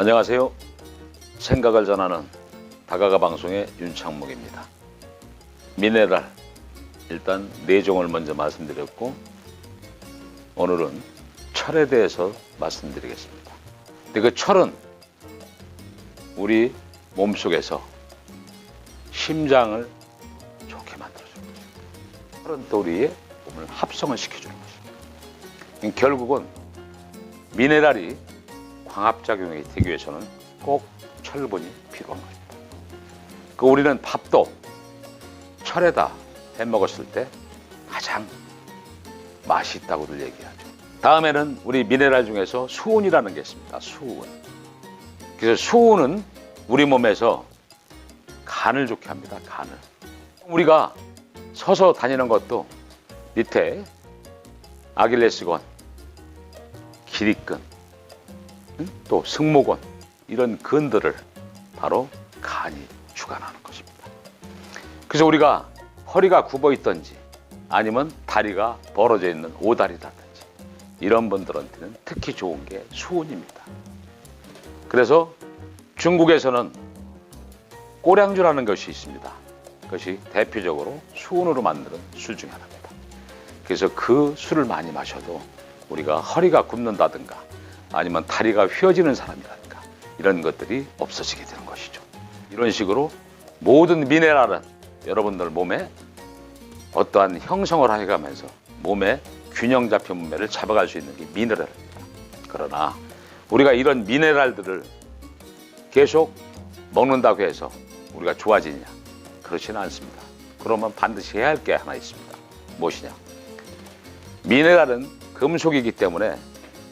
안녕하세요. 생각을 전하는 다가가 방송의 윤창목입니다. 미네랄 일단 네 종을 먼저 말씀드렸고 오늘은 철에 대해서 말씀드리겠습니다. 근데 그 철은 우리 몸속에서 심장을 좋게 만들어주는 것입니다. 철은 또 우리의 몸을 합성을 시켜주는 것입니다. 결국은 미네랄이 광합작용이 되기 위해서는 꼭 철분이 필요한 것입니다. 그 우리는 밥도 철에다 해 먹었을 때 가장 맛이 있다고들 얘기하죠. 다음에는 우리 미네랄 중에서 수은이라는 게 있습니다. 수은. 그래서 수은은 우리 몸에서 간을 좋게 합니다. 간을. 우리가 서서 다니는 것도 밑에 아킬레스건, 기립근, 응? 또 승모근 이런 근들을 바로 간이 주관하는 것입니다. 그래서 우리가 허리가 굽어 있든지 아니면 다리가 벌어져 있는 오다리라든지 이런 분들한테는 특히 좋은 게 수은입니다. 그래서 중국에서는 꼬량주라는 것이 있습니다. 그것이 대표적으로 수은으로 만드는 술 중에 하나입니다. 그래서 그 술을 많이 마셔도 우리가 허리가 굽는다든가 아니면 다리가 휘어지는 사람이라든가 이런 것들이 없어지게 되는 것이죠. 이런 식으로 모든 미네랄은 여러분들 몸에 어떠한 형성을 해가면서 몸에 균형 잡힌 몸매를 잡아갈 수 있는 게 미네랄입니다. 그러나 우리가 이런 미네랄들을 계속 먹는다고 해서 우리가 좋아지냐? 그렇지는 않습니다. 그러면 반드시 해야 할 게 하나 있습니다. 무엇이냐? 미네랄은 금속이기 때문에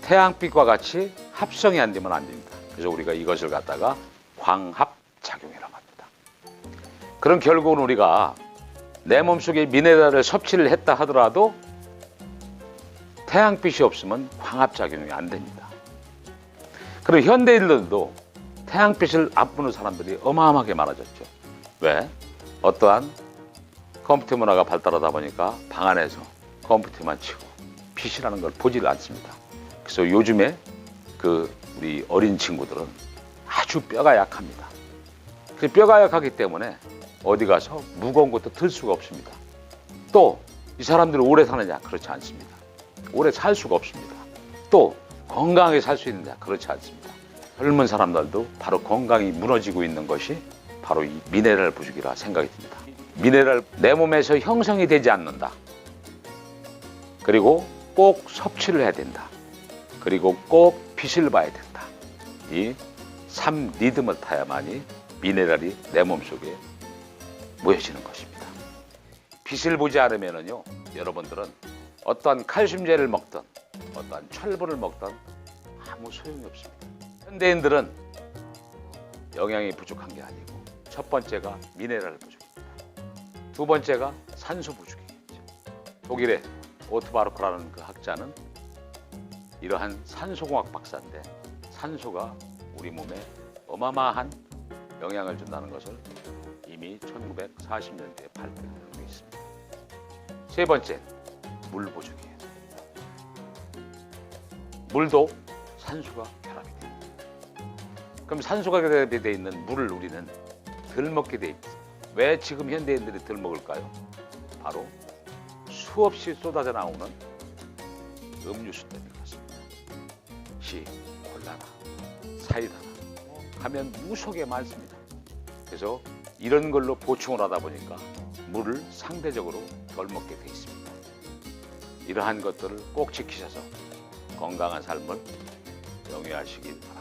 태양빛과 같이 합성이 안 되면 안 됩니다. 그래서 우리가 이것을 갖다가 광합작용이라고 합니다. 그럼 결국은 우리가 내 몸속에 미네랄을 섭취를 했다 하더라도 태양빛이 없으면 광합작용이 안 됩니다. 그리고 현대인들도 태양빛을 안 보는 사람들이 어마어마하게 많아졌죠. 왜? 어떠한 컴퓨터 문화가 발달하다 보니까 방 안에서 컴퓨터만 치고 PC라는 걸 보지를 않습니다. 그래서 요즘에 그 우리 어린 친구들은 아주 뼈가 약합니다. 그 뼈가 약하기 때문에 어디 가서 무거운 것도 들 수가 없습니다. 또 이 사람들은 오래 사느냐? 그렇지 않습니다. 오래 살 수가 없습니다. 또 건강하게 살 수 있느냐? 그렇지 않습니다. 젊은 사람들도 바로 건강이 무너지고 있는 것이 바로 이 미네랄 부족이라 생각이 듭니다. 미네랄 내 몸에서 형성이 되지 않는다. 그리고 꼭 섭취를 해야 된다. 그리고 꼭 빛을 봐야 된다. 이 3 리듬을 타야만이 미네랄이 내 몸속에 모여지는 것입니다. 빛을 보지 않으면요, 여러분들은 어떠한 칼슘제를 먹든 어떠한 철분을 먹든 아무 소용이 없습니다. 현대인들은 영양이 부족한 게 아니고 첫 번째가 미네랄 부족입니다. 두 번째가 산소 부족이겠죠. 독일의 오트바르크라는 그 학자는 이러한 산소공학 박사인데 산소가 우리 몸에 어마어마한 영향을 준다는 것을 이미 1940년대에 발표를 하고 있습니다. 세 번째, 물 부족이에요. 물도 산소가 결합이 됩니다. 그럼 산소가 결합이 되어 있는 물을 우리는 덜 먹게 돼 있습니다. 왜 지금 현대인들이 덜 먹을까요? 바로 수없이 쏟아져 나오는 음료수 때문에 시, 콜라나, 사이다나 하면 무속에 많습니다. 그래서 이런 걸로 보충을 하다 보니까 물을 상대적으로 덜 먹게 돼 있습니다. 이러한 것들을 꼭 지키셔서 건강한 삶을 영위하시길 바랍니다.